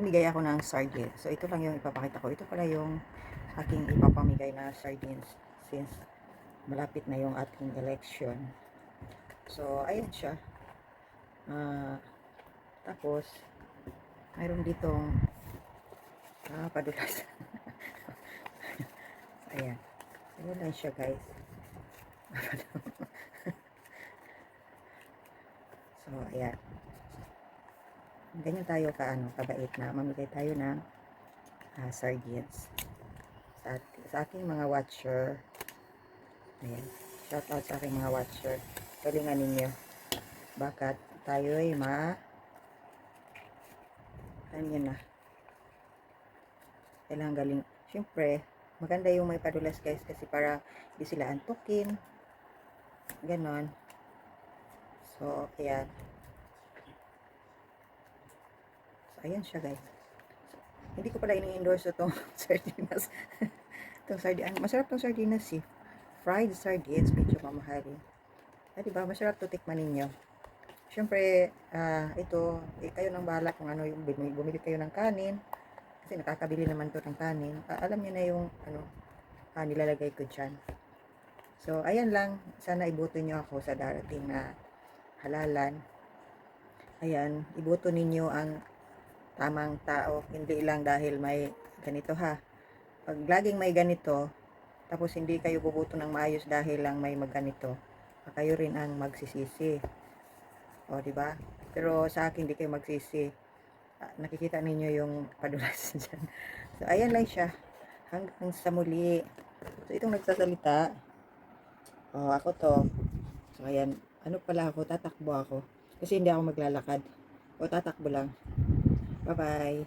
namimigay ako ng sardines. So, ito lang yung ipapakita ko. Ito pala yung aking ipapamigay na sardines since malapit na yung ating election. So, ayan siya. Ah, tapos, mayroon ditong ah, padulas. ayan. Ayan lang siya, guys. so, ayan. Ganyan tayo ka, ano, kabait na mamigay tayo ng ah, sardines sa, sa aking mga watcher. Ayan. Shout out sa aking mga watcher. Galingan ninyo. Bakit tayo ay ma yun na. Kailangan galing. Siyempre, maganda yung may padulas guys kasi para di sila antukin. Ganon. So, ayan. So, ayan siya guys. Hindi ko pala ini-endorse itong sardinas. itong sardinas. Masarap tong sardinas eh. Fried sardines, medyo mamahalin. Ah, diba? Masarap to tikman ninyo. Siyempre, ah, ito, eh, kayo nang bahala kung ano yung bumili, bumili kayo ng kanin. Kasi nakakabili naman to ng kanin. Ah, alam niyo na yung ano, ah, nilalagay ko dyan. So, ayan lang. Sana iboto niyo ako sa darating na halalan. Ayan, iboto ninyo ang tamang tao. Hindi lang dahil may ganito ha. Pag laging may ganito, tapos hindi kayo bubuto ng maayos dahil lang may magganito, ah, kayo rin ang magsisisi. O, di ba? Pero sa akin, hindi kayo magsisi. Ah, nakikita ninyo yung padulas dyan. So, ayan lang siya. Hanggang sa muli. So, itong nagsasalita. O, ako to. So, ayan. Ano pala ako? Tatakbo ako. Kasi hindi ako maglalakad. O, tatakbo lang. Bye-bye.